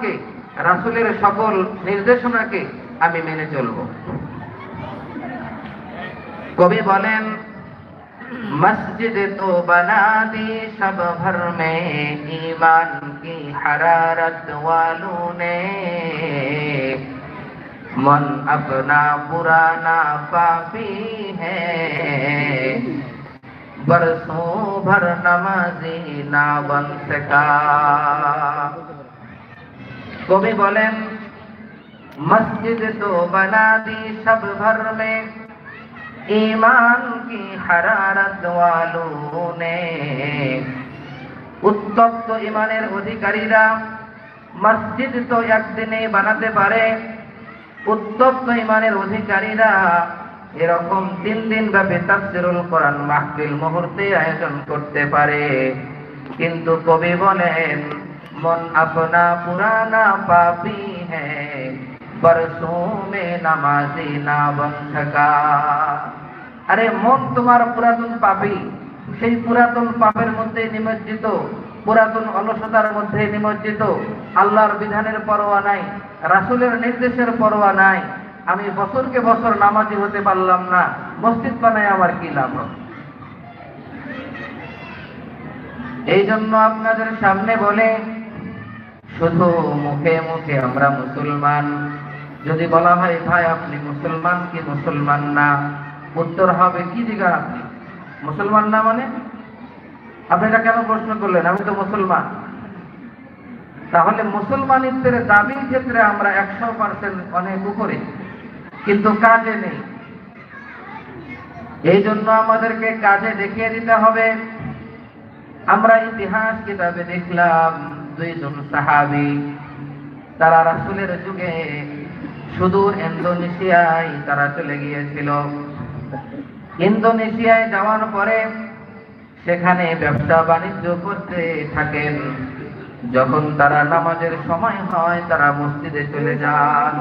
বিধানকে রাসূলের সকল নির্দেশনাকে আমি মেনে চলব কবি বলেন मस्जिद तो बना दी सब भर में ईमान की हरारत वालों ने मन अपना पुराना पापी है बरसों भर नमाजी ना बन सका कवि बोलें मस्जिद तो बना दी सब भर में ईमान की हरारत वालों ने উত্তপ্ত ইমানের অধিকারীরা মসজিদ তো একদিনে বানাতে পারে উত্তপ্ত ইমানের অধিকারীরা এরকম তিন দিন ব্যাপী তাফসিরুল কোরআন মাহফিল মুহূর্তে আয়োজন করতে পারে কিন্তু কবি বলেন মন আপনা পুরানা পাপি হ্যাঁ বরসোं में না থাকা আরে মন তোমার পুরাতন পাপী। সেই পুরাতন পাপের মধ্যে নিমজ্জিত, পুরাতন অলসতার মধ্যে নিমজ্জিত, আল্লাহর বিধানের পরোয়া নাই, রাসূলের নির্দেশের পরোয়া নাই। আমি বছরকে বছর নামাজি হতে পারলাম না, মসজিদ বানায় আমার কি লাভ এই জন্য আপনাদের সামনে বলে শুধু মুখে মুখে আমরা মুসলমান। যদি বলা হয়, ভাই, আপনি মুসলমান কি মুসলমান না? উত্তর হবে, কি দিঘা আপনি? মুসলমান না মানে? আপনি এটা কেন প্রশ্ন করলেন? আমি তো মুসলমান। তাহলে মুসলমানিত্বের দাবির ক্ষেত্রে আমরা একশো পার্সেন্ট অনেক উপরে, কিন্তু কাজে নেই। এই জন্য আমাদেরকে কাজে দেখিয়ে দিতে হবে। আমরা ইতিহাস কিতাবে দেখলাম। দুইজন সাহাবি তারা রাসূলের যুগে সুদূর ইন্দোনেশিয়ায় তারা চলে গিয়েছিল। ইন্দোনেশিয়ায় যাওয়ার পরে সেখানে ব্যবসা বাণিজ্য করতে থাকেন। যখন তারা নামাজের সময় হয় তারা মসজিদে চলে যান।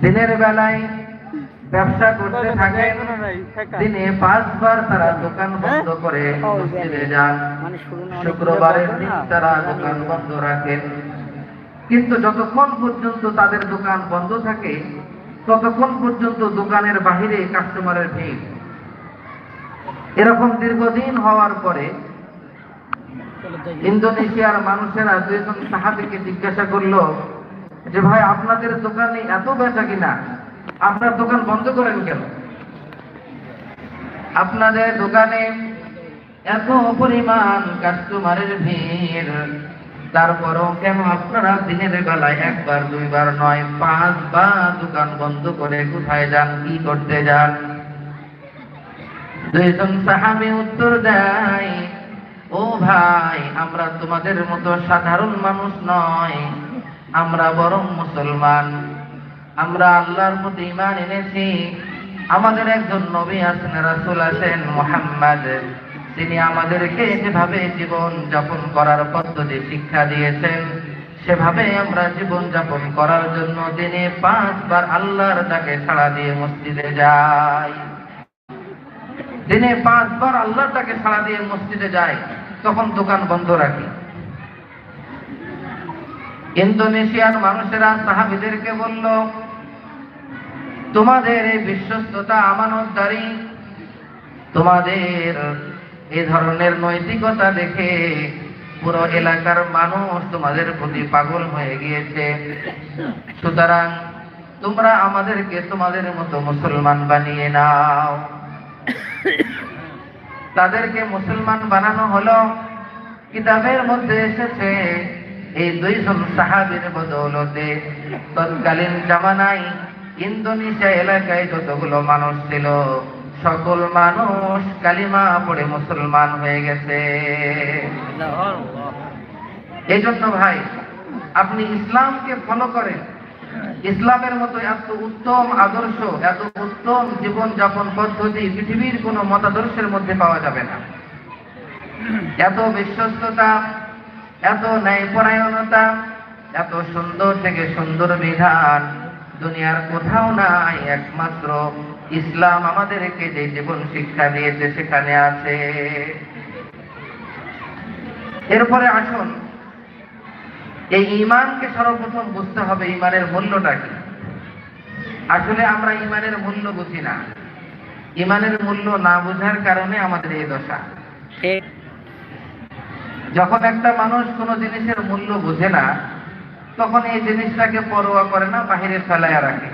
দিনের বেলায় ব্যবসা করতে থাকেন দিনে পাঁচবার তারা দোকান বন্ধ করে মসজিদে যান। শুক্রবারের দিন তারা দোকান বন্ধ রাখেন। কিন্তু যতক্ষণ পর্যন্ত তাদের দোকান বন্ধ থাকে ততক্ষণ পর্যন্ত দোকানের বাহিরে কাস্টমারের ভিড়। এরকম দীর্ঘদিন হওয়ার পরে ইন্দোনেশিয়ার মানুষেরা দুজন সাহাবিকে জিজ্ঞাসা করল যে ভাই আপনাদের দোকানে এত বেচা কিনা? আপনার দোকান বন্ধ করেন কেন? আপনাদের দোকানে এত পরিমাণ কাস্টমারের ভিড়। তারপরও কেন আপনারা দিনের বেলায় একবার, দুইবার নয়, পাঁচবার দোকান বন্ধ করে কোথায় যান, কি করতে যান? দুইজন সাহাবি উত্তর দেয়, ও ভাই, আমরা তোমাদের মতো সাধারণ মানুষ নয়। আমরা বরং মুসলমান। আমরা আল্লাহর প্রতি ইমান এনেছি। আমাদের একজন নবী আছেন, রাসূল আছেন মুহাম্মদ। তিনি আমাদেরকে যেভাবে জীবন যাপন করার পদ্ধতি শিক্ষা দিয়েছেন, সেভাবে আমরা জীবন যাপন করার জন্য দিনে পাঁচবার আল্লাহর ডাকে সাড়া দিয়ে মসজিদে যাই। দিনে পাঁচবার আল্লাহর ডাকে সাড়া দিয়ে মসজিদে যাই, তখন দোকান বন্ধ রাখি। ইন্দোনেশিয়ার মানুষেরা সাহাবিদেরকে বলল, তোমাদের এই বিশ্বস্ততা আমানতদারি, তোমাদের এই ধরনের নৈতিকতা দেখে পুরো এলাকার মানুষ তোমাদের প্রতি পাগল হয়ে গিয়েছে। সুতরাং তোমরা আমাদেরকে তোমাদের মতো মুসলমান বানিয়ে নাও। তাদেরকে মুসলমান বানানো হলো। কিতাবের মধ্যে এসেছে এই দুইজন সাহাবীর বদৌলতে তৎকালীন জামানায় ইন্দোনেশিয়া এলাকায় যতগুলো মানুষ ছিল, সকল মানুষ কালিমা পড়ে মুসলমান হয়ে গেছে। এই জন্য ভাই, আপনি ইসলামকে ফলো করেন। ইসলামের মতো এত উত্তম আদর্শ, এত উত্তম জীবন যাপন পদ্ধতি পৃথিবীর কোন মতাদর্শের মধ্যে পাওয়া যাবে না। এত বিশ্বস্ততা এত ন্যায়পরায়ণতা এত সুন্দর থেকে সুন্দর বিধান। দুনিয়ার কোথাও নাই একমাত্র ইসলাম আমাদেরকে যে জীবন শিক্ষা দিয়েছে সেখানে আছে। এরপরে আসুন, এই ইমানকে সর্বপ্রথম বুঝতে হবে ইমানের মূল্যটা কি। আসলে আমরা ইমানের মূল্য বুঝি না। ইমানের মূল্য না বোঝার কারণে আমাদের এই দশা। যখন একটা মানুষ কোনো জিনিসের মূল্য বুঝে না, তখন এই জিনিসটাকে পরোয়া করে না, বাহিরে ফেলাইয়া রাখে।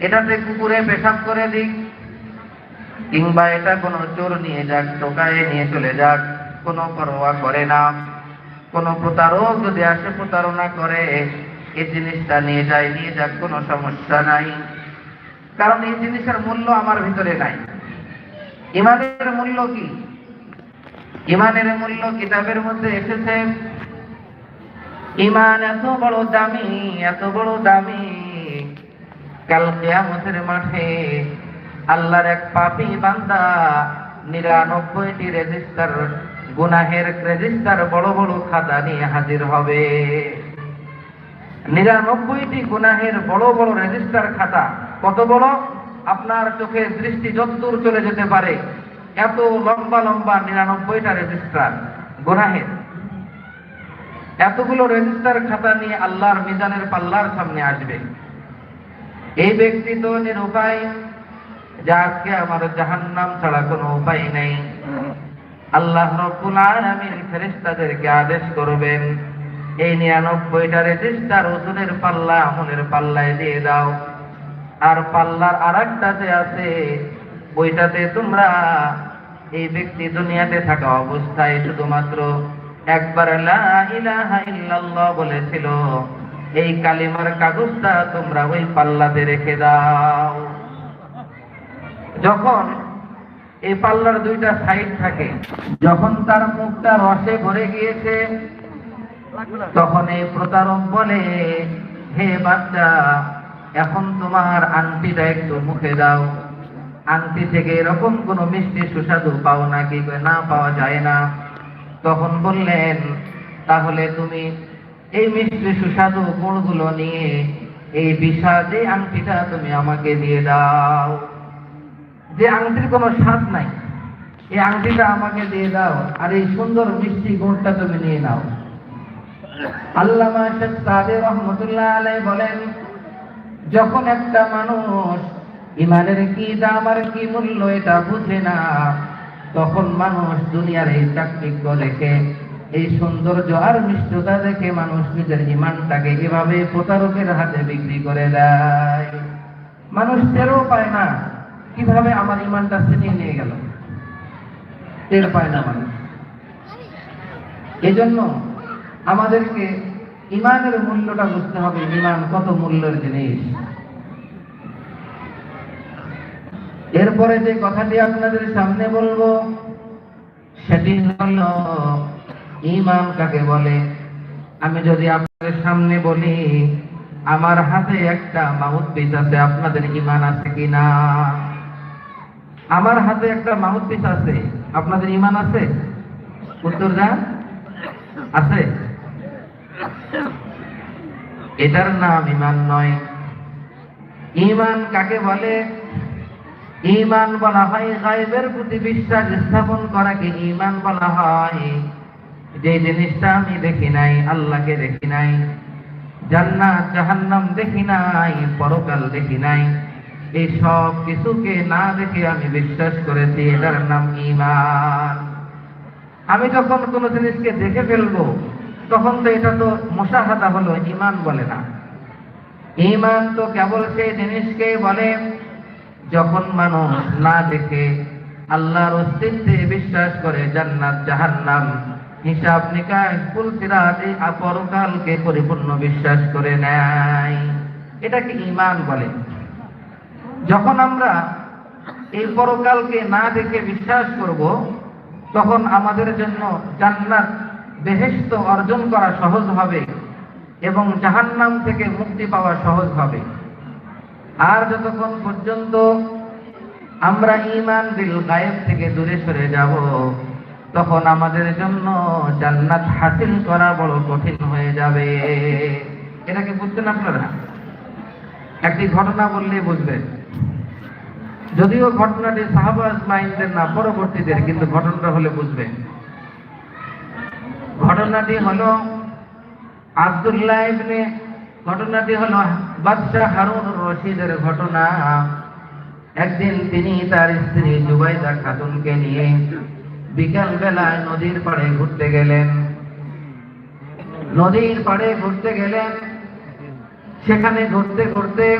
এটাতে কুকুরে পেশাব করে দিক, কিংবা এটা কোনো চোর নিয়ে যাক, টোকায় নিয়ে চলে যাক, কোনো পরোয়া করে না। কোনো প্রতারক যদি আসে, প্রতারণা করে এই জিনিসটা নিয়ে যায়, নিয়ে যাক, কোনো সমস্যা নাই। কারণ এই জিনিসের মূল্য আমার ভিতরে নাই। ইমানের মূল্য কি? ইমানের মূল্য কিতাবের মধ্যে এসেছে। ইমান এত বড় দামি, এত বড় দামি। কাল কেয়ামতের মাঠে আল্লাহর এক পাপী বান্দা নিরানব্বইটি রেজিস্টার, গুনাহের রেজিস্টার বড় বড় খাতা নিয়ে হাজির হবে। নিরানব্বইটি গুনাহের বড় বড় রেজিস্টার খাতা কত বড়? আপনার চোখের দৃষ্টি যতদূর চলে যেতে পারে এত লম্বা লম্বা নিরানব্বইটা রেজিস্টার গুনাহের। এতগুলো রেজিস্টার খাতা নিয়ে আল্লাহর মিজানের পাল্লার সামনে আসবে। এই ব্যক্তি তো নিরুপায়, যে আজকে আমার জাহান্নাম ছাড়া কোনো উপায় নেই। আল্লাহ রব্বুল আলামিন ফেরেশতাদেরকে আদেশ করবেন, এই নিরানব্বইটা রেজিস্টার ওজনের পাল্লা আমলের পাল্লায় দিয়ে দাও। আর পাল্লার আর একটাতে আছে, ওইটাতে তোমরা এই ব্যক্তি দুনিয়াতে থাকা অবস্থায় শুধুমাত্র একবার বলেছিল, এই কালিমার কাগজটা তোমরা ওই পাল্লাতে রেখে দাও। যখন এই পাল্লার দুইটা সাইড থাকে, যখন তার মুখটা রসে ভরে গিয়েছে, তখন এই প্রতারক বলে, হে বাচ্চা, এখন তোমার আংটিটা একটু মুখে দাও। আংটি থেকে এরকম কোনো মিষ্টি সুস্বাদু পাও নাকি কই, না পাওয়া যায় না। তখন বললেন তাহলে তুমি এই মিষ্টি সুস্বাদু গুণগুলো নিয়ে এই বিষাদ এই আংটিটা তুমি আমাকে দিয়ে দাও। যে আংটির কোনো স্বাদ নাই এই আংটিটা আমাকে দিয়ে দাও আর এই সুন্দর মিষ্টি গুণটা তুমি নিয়ে নাও। আল্লামা শেখ সাদের রহমতুল্লাহ আলাই বলেন যখন একটা মানুষ ইমানের কি দাম আর কি মূল্য এটা বুঝে না। তখন মানুষ দুনিয়ার এই চাকচিক্য দেখে, এই সৌন্দর্য আর মিষ্টতা দেখে মানুষ নিজের ইমানটাকে এভাবে প্রতারকের হাতে বিক্রি করে দেয়। মানুষ টেরও পায় না কীভাবে আমার ইমানটা ছিনিয়ে নিয়ে গেল। টের পায় না মানুষ। এজন্য আমাদেরকে ইমানের মূল্যটা বুঝতে হবে, ইমান কত মূল্যের জিনিস। এরপরে যে কথাটি আপনাদের সামনে বলব, সেটি হল ইমান কাকে বলে? আমি যদি আপনাদের সামনে বলি, আমার হাতে একটা মাউথ পিস আছে, আপনাদের ইমান আছে কিনা আমার হাতে একটা মাউথ পিস আছে, আপনাদের ইমান আছে? উত্তর যান আছে? এটার নাম ইমান নয়। ইমান কাকে বলে? ইমান বলা হয়, গায়েবের প্রতি বিশ্বাস স্থাপন করাকে ইমান বলা হয়। যে জিনিসটা আমি দেখি নাই, আল্লাহকে দেখি নাই, জান্নাত, জাহান্নাম দেখি নাই, পরকাল দেখি নাই, এই সব কিছুকে না দেখে আমি বিশ্বাস করেছি, এটার নাম ইমান আমি যখন কোনো জিনিসকে দেখে ফেলব, তখন তো এটা তো মশাহাদা হলো ইমান বলে না। ইমান তো কেবল সেই জিনিসকে বলে যখন মানুষ না দেখে, আল্লাহর অস্তিত্বে বিশ্বাস করে জান্নাত, জাহান্নাম, হিসাব নিকাশ ফুল সিরাত এই পরকালকে পরিপূর্ণ বিশ্বাস করে নেয়। এটাকে ইমান বলে। যখন আমরা এই পরকালকে না দেখে বিশ্বাস করব, তখন আমাদের জন্য জান্নাত বেহেস্ত অর্জন করা সহজ হবে এবং জাহান্নাম থেকে মুক্তি পাওয়া সহজ হবে। আর যতক্ষণ পর্যন্ত আমরা ইমান দিল গায়েব থেকে দূরে সরে যাব, তখন আমাদের জন্য জান্নাত হাসিল করা বড় কঠিন হয়ে যাবে। এটাকে বুঝছেন আপনারা? একটি ঘটনা বললে বুঝবেন। যদিও ঘটনাটি সাহাবাজ মাইন্ডের না, পরবর্তীদের, কিন্তু ঘটনাটা হলে বুঝবেন। ঘটনাটি হলো আব্দুল্লাহ ইবনে ঘটনাটি হলো বাদশাহ হারুন রশিদের ঘটনা। একদিন তিনি তার স্ত্রী জুবাইদা খাতুনকে নিয়ে বিকাল বেলায় নদীর পাড়ে ঘুরতে গেলেন। নদীর পাড়ে ঘুরতে গেলেন। সেখানে ঘুরতে ঘুরতে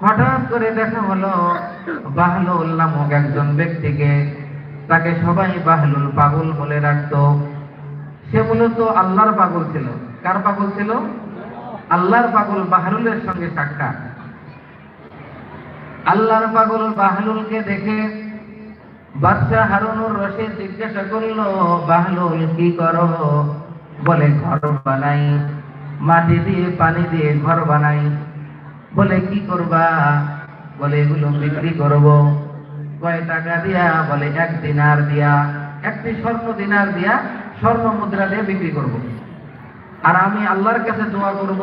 হঠাৎ করে দেখা হলো, বাহলুল নামক একজন ব্যক্তিকে। তাকে সবাই বাহলুল পাগল বলে রাখতো। সে মূলত আল্লাহর পাগল ছিল। কার পাগল ছিল? আল্লাহর পাগল বাহলুলের সঙ্গে সাক্ষাৎ। আল্লাহর পাগল বাহলুলকে দেখে বাদশাহ হারুনুর রশিদ জিজ্ঞাসা করল, বাহলুল, কি করো? বলে, ঘর বানাই, মাটি দিয়ে পানি দিয়ে ঘর বানাই। বলে, কি করবা? বলে, এগুলো বিক্রি করব। কয়, টাকা দিয়া? বলে, এক দিনার দিয়া, একটি স্বর্ণ দিনার দিয়া স্বর্ণ মুদ্রা দিয়ে বিক্রি করব। আর আমি আল্লাহর কাছে দোয়া করব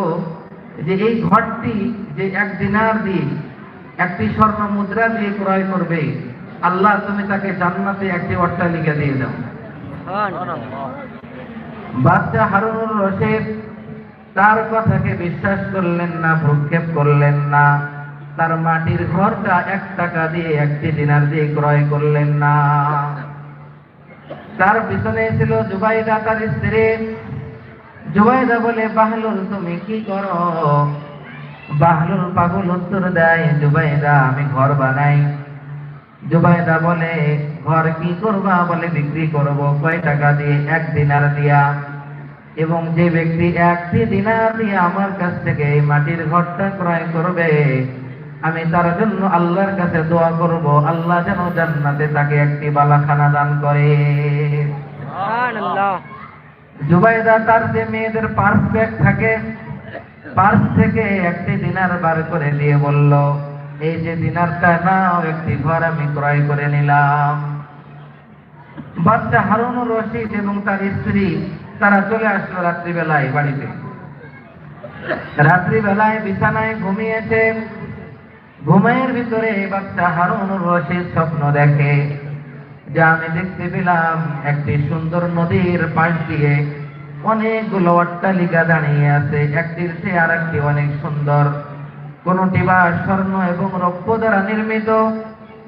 যে এই ঘরটি যে এক দিনার দিয়ে একটি স্বর্ণ মুদ্রা দিয়ে ক্রয় করবে, আল্লাহ তুমি তাকে জান্নাতে একটি অট্টালিকা দিয়ে দাও। বাচ্চা হারুনুর রশিদ তার কথাকে বিশ্বাস করলেন না ভ্রুক্ষেপ করলেন না, তার মাটির ঘরটা এক টাকা দিয়ে একটি দিনার দিয়ে ক্রয় করলেন না। তার পিছনে ছিল জুবাইদা তার স্ত্রী। জুবাইদা বলে বাহলুল তুমি কি করো? বাহলুল পাগল উত্তর দেয় জুবাইদা আমি ঘর বানাই। জুবাইদা বলে, ঘর কি করবা বলে বিক্রি করব, কয় টাকা দিয়ে? এক দিনার দিয়া। এবং যে ব্যক্তি একটি দিনার দিয়ে আমার কাছ থেকে মাটির ঘরটা ক্রয় করবে, আমি তার জন্য আল্লাহর কাছে দোয়া করব। আল্লাহ যেন জান্নাতে তাকে একটি বালাখানা দান করে। জুবাইদা তার যে মেয়েদের পার্স ব্যাগ থাকে পার্স থেকে একটি দিনার বার করে দিয়ে বলল, এই যে দিনারটা নাও, একটি ঘর আমি ক্রয় করে নিলাম। বাচ্চা হারুনুর রশিদ এবং তার স্ত্রী, তারা চলে আসলো রাত্রিবেলায় বাড়িতে। রাত্রিবেলায় বিছানায় ঘুমিয়েছে ঘুমের ভিতরে বাচ্চা হারুনুর রশিদ স্বপ্ন দেখে। যা আমি দেখতে পেলাম একটি সুন্দর নদীর পাশ দিয়ে। অনেকগুলো অট্টালিকা দাঁড়িয়ে আছে, একটির চেয়ে আর একটি অনেক সুন্দর। কোনটি বা স্বর্ণ এবং রৌপ্য দ্বারা নির্মিত।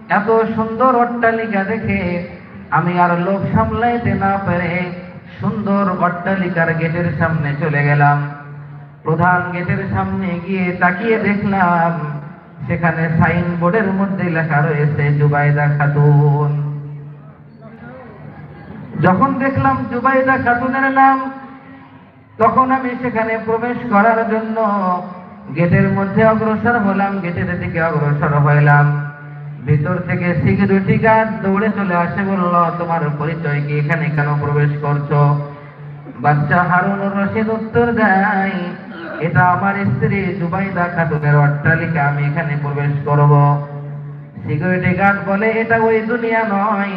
এত সুন্দর অট্টালিকা দেখে আমি আর লোভ সামলাইতে না পেরে সুন্দর অট্টালিকার গেটের সামনে চলে গেলাম। প্রধান গেটের সামনে গিয়ে তাকিয়ে দেখলাম, সেখানে সাইন বোর্ডের মধ্যে লেখা রয়েছে, জুবাইদা খাতুন। যখন দেখলাম জুবাইদা খাতুনের নাম, তখন আমি সেখানে প্রবেশ করার জন্য গেটের মধ্যে অগ্রসর হলাম, গেটের দিকে অগ্রসর হইলাম। ভিতর থেকে সিকিউরিটি গার্ড দৌড়ে চলে আসে, বলল, তোমার পরিচয় কি? এখানে কেন প্রবেশ করছ? বাচ্চা হারুনুর রশিদ উত্তর দেয়, এটা আমার স্ত্রী জুবাইদা খাতুনের অট্টালিকা, আমি এখানে প্রবেশ করব। সিকিউরিটি গার্ড বলে, এটা ওই দুনিয়া নয়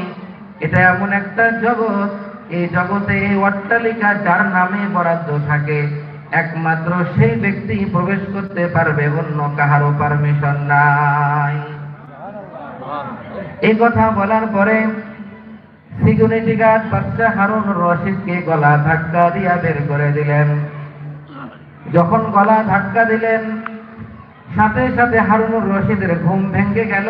এটা এমন একটা জগৎ, এই জগতে এই অট্টালিকা যার নামে বরাদ্দ থাকে। একমাত্র সেই ব্যক্তি প্রবেশ করতে পারবে, অন্য কাহারও পারমিশন নাই। এই কথা বলার পরে সিকিউরিটি গার্ড বাচ্চা হারুন রশিদকে গলা ধাক্কা দিয়া বের করে দিলেন। যখন গলা ধাক্কা দিলেন, সাথে সাথে হারুনুর রশিদের ঘুম ভেঙে গেল।